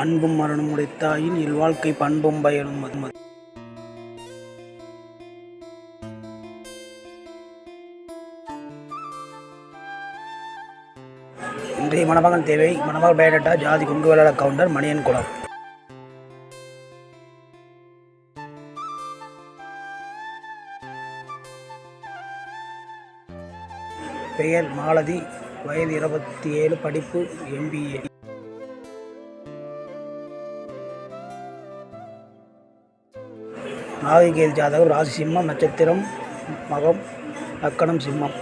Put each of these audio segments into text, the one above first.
அன்பும் மரணம் உடைத்தாயின் இல்வாழ்க்கை பண்பும் பயனும் மதுமது இன்றைய மணமகன் தேவை. மணமகள் பயோடேட்டா ஜாதி கொங்கு வேளாள கவுண்டர் மணியன் குளம். பெயர் மாலதி வயது இருபத்தி ஏழு படிப்பு எம்பிஏ நாகிகேல் ஜாதகம் ராசி சிம்மம் நட்சத்திரம் மகம் லக்கணம் சிம்மம்.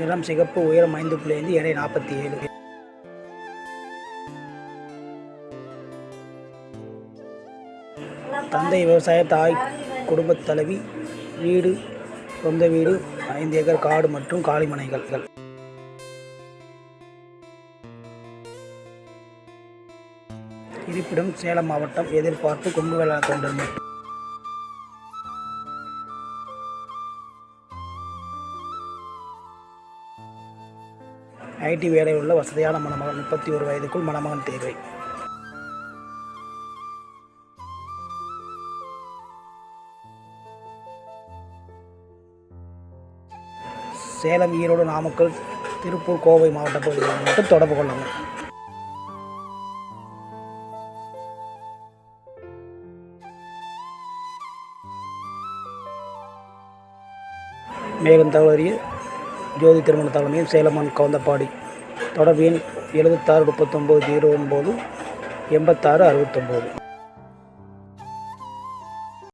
நிறம் சிகப்பு உயரம் ஐந்து புள்ளி ஐந்து எடை நாற்பத்தி ஏழு. தந்தை விவசாய தாய் குடும்பத் தலைவி வீடு சொந்த வீடு ஐந்து ஏக்கர் காடு மற்றும் காளிமனைகள் இருப்பிடம் சேலம் மாவட்டம் எதிர்பார்ப்பு கொங்கு வேளாண் கவுண்டர் ஐடி வேலையில் உள்ள வசதியான மணமகன் முப்பத்தி ஒரு வயதுக்குள் மணமகன் தேவை சேலம் ஈரோடு நாமக்கல் திருப்பூர் கோவை மாவட்ட பகுதிகளில் மட்டும் தொடர்பு கொள்ளுங்கள் மேலும் தகவல் அறிய ஜோதி திருமண தலைமையும் சேலமான் கவுந்தப்பாடி தொடர்பு எண் எழுபத்தாறு முப்பத்தொம்போது ஜீரோ ஒம்பது எண்பத்தாறு அறுபத்தொம்போது.